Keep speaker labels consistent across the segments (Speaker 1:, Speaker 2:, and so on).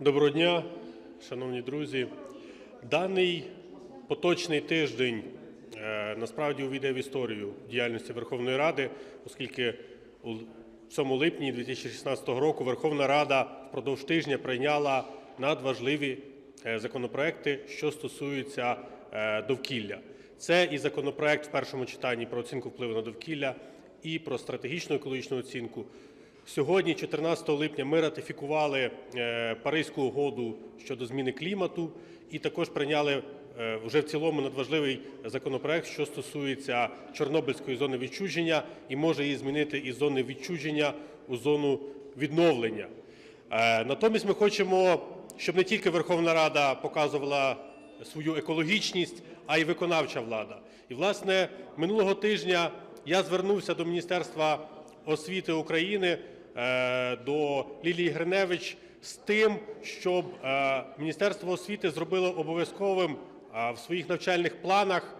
Speaker 1: Доброго дня, шановні друзі. Даний поточний тиждень е, насправді увійде в історію діяльності Верховної Ради, оскільки у 7 липні 2016 року Верховна Рада впродовж тижня прийняла надважливі е, законопроекти, що стосуються е, довкілля. Це і законопроект в першому читанні про оцінку впливу на довкілля, і про стратегічну екологічну оцінку. Сьогодні, 14 липня, ми ратифікували е, Паризьку угоду щодо зміни клімату і також прийняли е, вже в цілому надважливий законопроект, що стосується Чорнобильської зони відчуження і може її змінити із зони відчуження у зону відновлення. Е, Натомість ми хочемо, щоб не тільки Верховна Рада показувала свою екологічність, а й виконавча влада. І, власне, минулого тижня я звернувся до Міністерства освіти України до Лілії Гриневич з тим, щоб е, Міністерство освіти зробило обов'язковим е, в своїх навчальних планах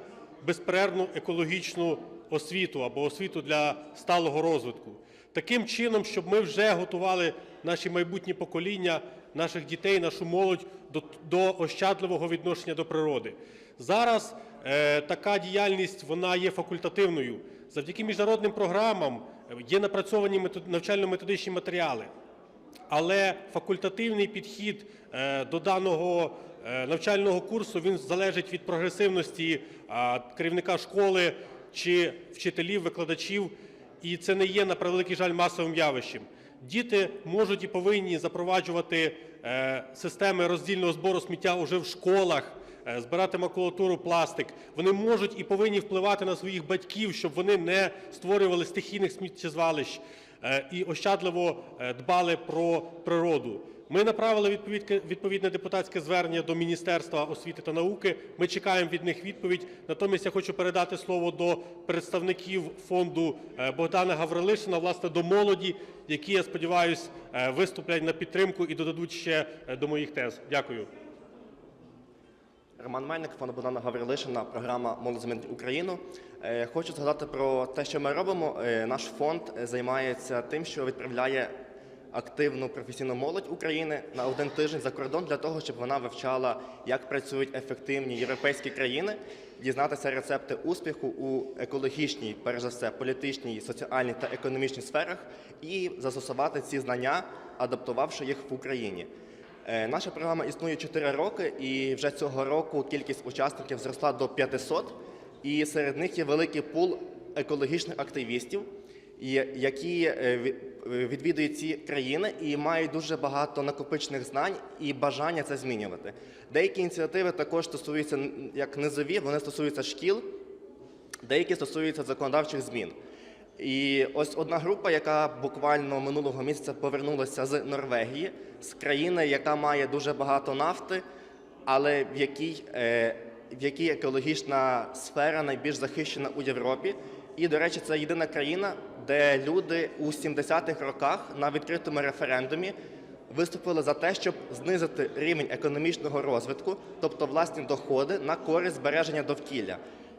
Speaker 1: безперервну екологічну освіту або освіту для сталого розвитку. Таким чином, щоб ми вже готували наші майбутні покоління, наших дітей, нашу молодь до, до ощадливого відношення до природи. Зараз е, така діяльність вона є факультативною. Завдяки міжнародним програмам е, є напрацьовані метод- навчально-методичні матеріали. Але факультативний підхід е, до даного е, навчального курсу він залежить від прогресивності керівника школи чи вчителів, викладачів, і це не є на превеликий жаль масовим явищем. Діти можуть і повинні запроваджувати е, системи роздільного збору сміття уже в школах, е, збирати макулатуру, пластик. Вони можуть і повинні впливати на своїх батьків, щоб вони не створювали стихійних сміттєзвалищ е, і ощадливо е, дбали про природу. Ми направили відповідне, депутатське звернення до Міністерства освіти та науки. Ми чекаємо від них відповідь. Натомість я хочу передати слово до представників фонду е, Богдана Гаврилишина, власне, до молоді, які, я сподіваюся, виступлять на підтримку і додадуть ще е, до моїх тез. Дякую.
Speaker 2: Роман Мельник, фонд Богдана Гаврилишина, програма «Молодь змінить Україну». Е, Хочу згадати про те, що ми робимо. Е, Наш фонд е, займається тим, що відправляє активну професійну молодь України на один тиждень за кордон для того, щоб вона вивчала, як працюють ефективні європейські країни, дізнатися рецепти успіху у екологічній, перш за все, політичній, соціальній та економічній сферах і застосувати ці знання, адаптувавши їх в Україні. Е, Наша програма існує 4 роки, і вже цього року кількість учасників зросла до 500, і серед них є великий пул екологічних активістів, які е, е, відвідують ці країни і мають дуже багато накопичених знань і бажання це змінювати. Деякі ініціативи також стосуються як низові, вони стосуються шкіл, деякі стосуються законодавчих змін. І ось одна група, яка буквально минулого місяця повернулася з Норвегії, з країни, яка має дуже багато нафти, але в якій, е, в якій екологічна сфера найбільш захищена у Європі. І, до речі, це єдина країна, де люди у 70-х роках на відкритому референдумі виступили за те, щоб знизити рівень економічного розвитку, тобто власні доходи на користь збереження довкілля.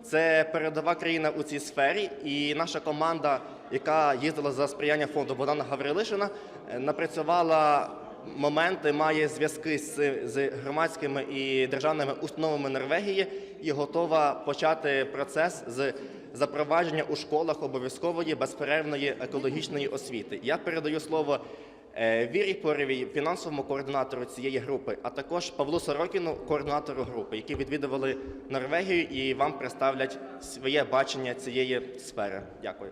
Speaker 2: Це передова країна у цій сфері, і наша команда, яка їздила за сприяння фонду Богдана Гаврилишина, е, напрацювала моменти, має зв'язки з, з громадськими і державними установами Норвегії і готова почати процес з запровадження у школах обов'язкової безперервної екологічної освіти. Я передаю слово Вірі Поревій, фінансовому координатору цієї групи, а також Павлу Сорокіну, координатору групи, які відвідували Норвегію і вам представлять своє бачення цієї сфери. Дякую.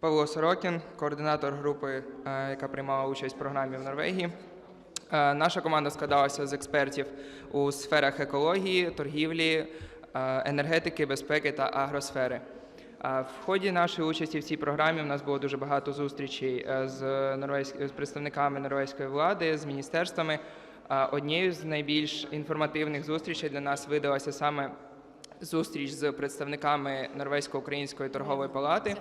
Speaker 3: Павло Сорокін, координатор групи, е, яка приймала участь в програмі в Норвегії. Е, Наша команда складалася з експертів у сферах екології, торгівлі, е, енергетики, безпеки та агросфери. В ході нашої участі в цій програмі в нас було дуже багато зустрічей е, з, норвезьк- з представниками норвезької влади, з міністерствами. Однією з найбільш інформативних зустрічей для нас видалася саме зустріч з представниками Норвезько-української торгової палати.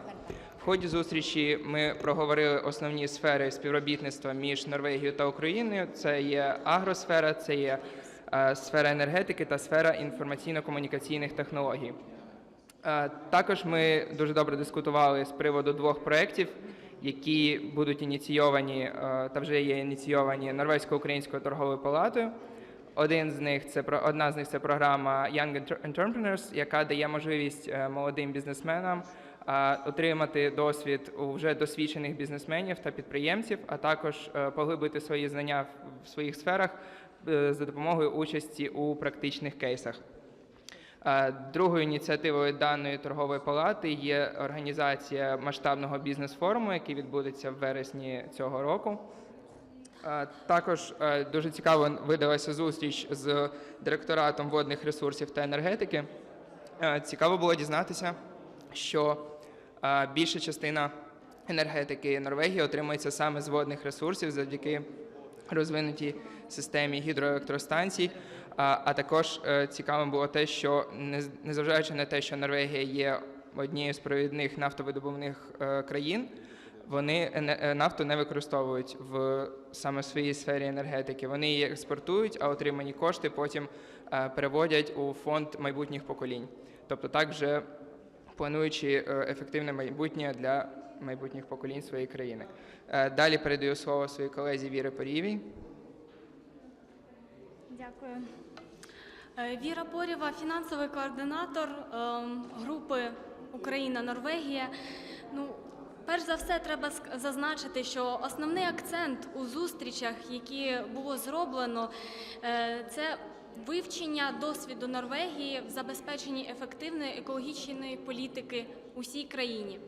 Speaker 3: В ході зустрічі ми проговорили основні сфери співробітництва між Норвегією та Україною. Це є агросфера, це є е, сфера енергетики та сфера інформаційно-комунікаційних технологій. Е, Також ми дуже добре дискутували з приводу двох проєктів, які будуть ініційовані е, та вже є ініційовані Норвезько-українською торговою палатою. Один з них це одна з них це програма Young Entrepreneurs, яка дає можливість е, молодим бізнесменам отримати досвід у вже досвідчених бізнесменів та підприємців, а також поглибити свої знання в- своїх сферах за допомогою участі у практичних кейсах. Е, Другою ініціативою даної торгової палати є організація масштабного бізнес-форуму, який відбудеться в вересні цього року. Е, Також е, дуже цікаво видалася зустріч з директоратом водних ресурсів та енергетики. Цікаво було дізнатися, що більша частина енергетики Норвегії отримується саме з водних ресурсів завдяки розвинутій системі гідроелектростанцій. А, також е, цікавим було те, що незважаючи на те, що Норвегія є однією з провідних нафтовидобувних е, країн, вони е, нафту не використовують в саме своїй сфері енергетики. Вони її експортують, а отримані кошти потім переводять у фонд майбутніх поколінь. Тобто, так вже плануючи ефективне майбутнє для майбутніх поколінь своєї країни. Далі передаю слово своїй колезі Вірі Порівій.
Speaker 4: Дякую. Е, Віра Порєва, фінансовий координатор ем, групи Україна-Норвегія. Ну, перш за все, треба зазначити, що основний акцент у зустрічах, які було зроблено, е, це вивчення досвіду Норвегії в забезпеченні ефективної екологічної політики у всій країні.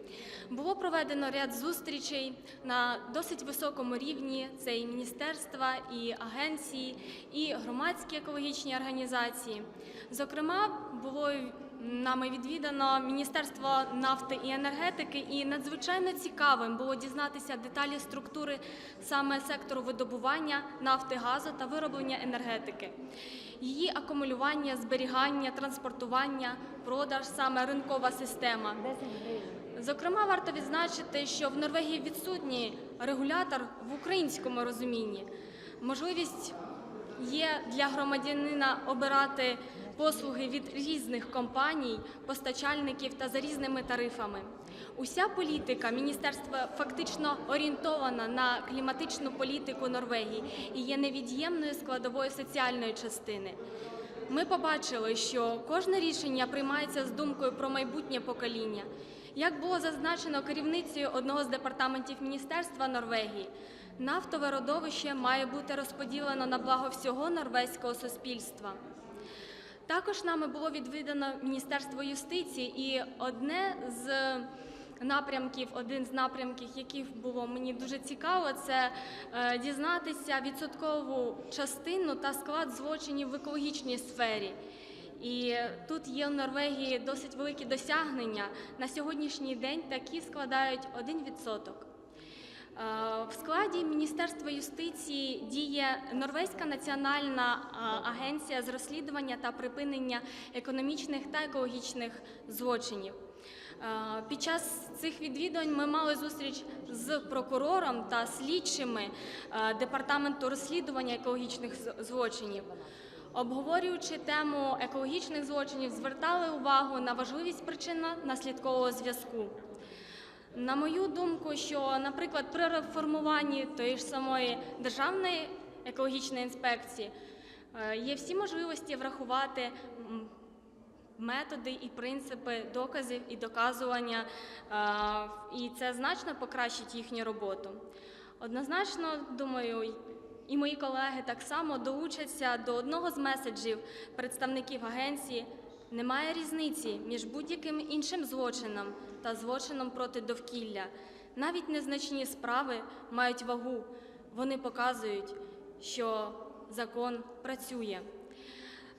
Speaker 4: Було проведено ряд зустрічей на досить високому рівні. Це і міністерства, і агенції, і громадські екологічні організації. Зокрема, було нами відвідано Міністерство нафти і енергетики, і надзвичайно цікавим було дізнатися деталі структури саме сектору видобування нафти, газу та вироблення енергетики. Її акумулювання, зберігання, транспортування, продаж, саме ринкова система. Зокрема, варто відзначити, що в Норвегії відсутній регулятор в українському розумінні. Можливість є для громадянина обирати послуги від різних компаній, постачальників та за різними тарифами. Уся політика міністерства фактично орієнтована на кліматичну політику Норвегії і є невід'ємною складовою соціальної частини. Ми побачили, що кожне рішення приймається з думкою про майбутнє покоління. Як було зазначено керівницею одного з департаментів Міністерства Норвегії, нафтове родовище має бути розподілено на благо всього норвезького суспільства. Також нами було відвідано Міністерство юстиції, і одне з напрямків, один з напрямків, яких було мені дуже цікаво, це е, дізнатися відсоткову частину та склад злочинів в екологічній сфері. І тут є в Норвегії досить великі досягнення. На сьогоднішній день такі складають 1%. Е, В складі Міністерства юстиції діє Норвезька національна е, агенція з розслідування та припинення економічних та екологічних злочинів. Е, Під час цих відвідувань ми мали зустріч з прокурором та слідчими департаменту розслідування екологічних злочинів. Обговорюючи тему екологічних злочинів, звертали увагу на важливість причинно-наслідкового зв'язку. На мою думку, що, наприклад, при реформуванні тої ж самої державної екологічної інспекції е, є всі можливості врахувати методи і принципи доказів і доказування, е, і це значно покращить їхню роботу. Однозначно, думаю, і мої колеги так само долучаться до одного з меседжів представників агенції. Немає різниці між будь-яким іншим злочином та злочином проти довкілля. Навіть незначні справи мають вагу. Вони показують, що закон працює.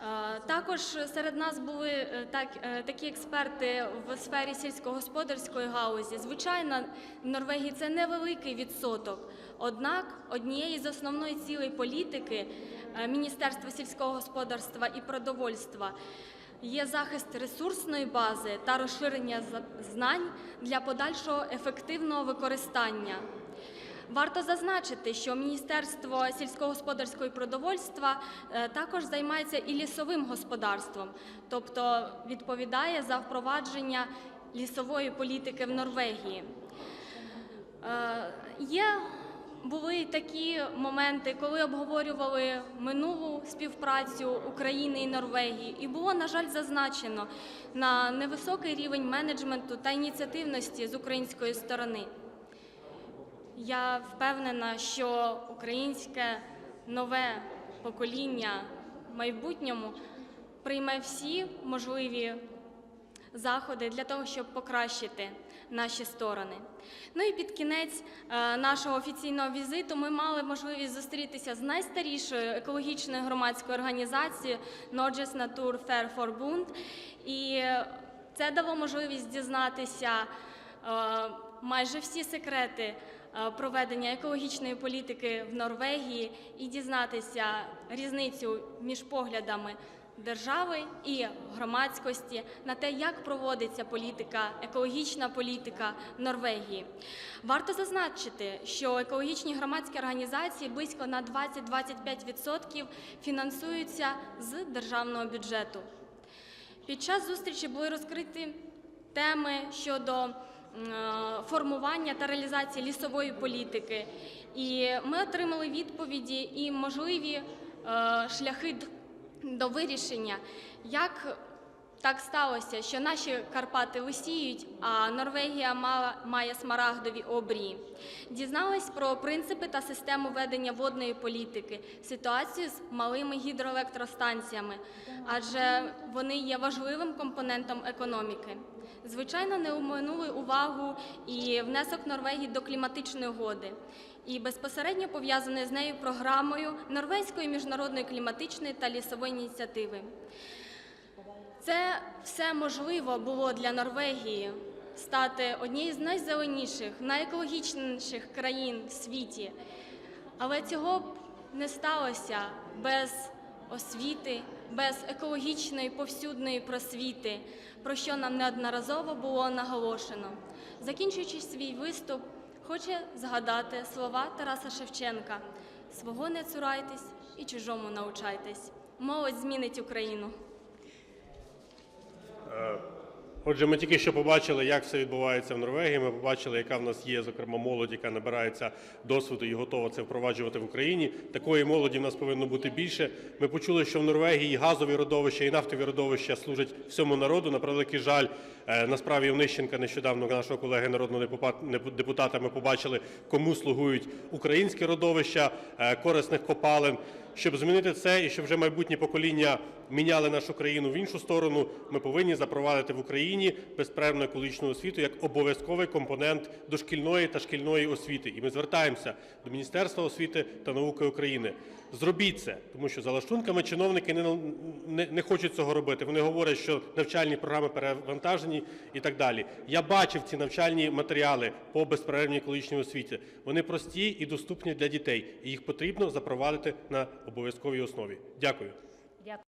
Speaker 4: Е, Також серед нас були е, так, е, такі експерти в сфері сільськогосподарської галузі. Звичайно, в Норвегії це невеликий відсоток. Однак однією з основної цілей політики Міністерства сільського господарства і продовольства є захист ресурсної бази та розширення знань для подальшого ефективного використання. Варто зазначити, що Міністерство сільськогосподарського продовольства е, також займається і лісовим господарством, тобто відповідає за впровадження лісової політики в Норвегії. Е, Є були такі моменти, коли обговорювали минулу співпрацю України і Норвегії, і було, на жаль, зазначено на невисокий рівень менеджменту та ініціативності з української сторони. Я впевнена, що українське нове покоління в майбутньому прийме всі можливі заходи для того, щоб покращити наші сторони. Ну і під кінець е, нашого офіційного візиту ми мали можливість зустрітися з найстарішою екологічною громадською організацією Norges Natur Fair Forbund. І це дало можливість дізнатися е, майже всі секрети е, проведення екологічної політики в Норвегії і дізнатися різницю між поглядами держави і громадськості на те, як проводиться політика, екологічна політика Норвегії. Варто зазначити, що екологічні громадські організації близько на 20-25% фінансуються з державного бюджету. Під час зустрічі були розкриті теми щодо формування та реалізації лісової політики, і ми отримали відповіді і можливі е, шляхи до вирішення, як так сталося, що наші Карпати лисіють, а Норвегія мала, має смарагдові обрії. Дізнались про принципи та систему ведення водної політики, ситуацію з малими гідроелектростанціями, адже вони є важливим компонентом економіки. Звичайно, не оминули увагу і внесок Норвегії до кліматичної угоди, і безпосередньо пов'язаний з нею програмою Норвезької міжнародної кліматичної та лісової ініціативи. Це все можливо було для Норвегії стати однією з найзеленіших, найекологічніших країн в світі. Але цього б не сталося без освіти, без екологічної повсюдної просвіти, про що нам неодноразово було наголошено. Закінчуючи свій виступ, хоче згадати слова Тараса Шевченка: свого не цурайтесь і чужому научайтесь. Молодь змінить Україну.
Speaker 1: Отже, ми тільки що побачили, як все відбувається в Норвегії. Ми побачили, яка в нас є, зокрема, молодь, яка набирається досвіду і готова це впроваджувати в Україні. Такої молоді в нас повинно бути більше. Ми почули, що в Норвегії газові родовища і нафтові родовища служать всьому народу. На превеликий жаль, е, на справі Онищенка нещодавно нашого колеги народного депутата- ми побачили, кому слугують українські родовища е, корисних копалин. Щоб змінити це і щоб вже майбутні покоління міняли нашу країну в іншу сторону, ми повинні запровадити в Україні безперервну екологічну освіту як обов'язковий компонент дошкільної та шкільної освіти. І ми звертаємося до Міністерства освіти та науки України. Зробіть це, тому що за лаштунками чиновники не, не, не хочуть цього робити. Вони говорять, що навчальні програми перевантажені і так далі. Я бачив ці навчальні матеріали по безперервній екологічній освіті. Вони прості і доступні для дітей, і їх потрібно запровадити на обов'язковій основі. Дякую.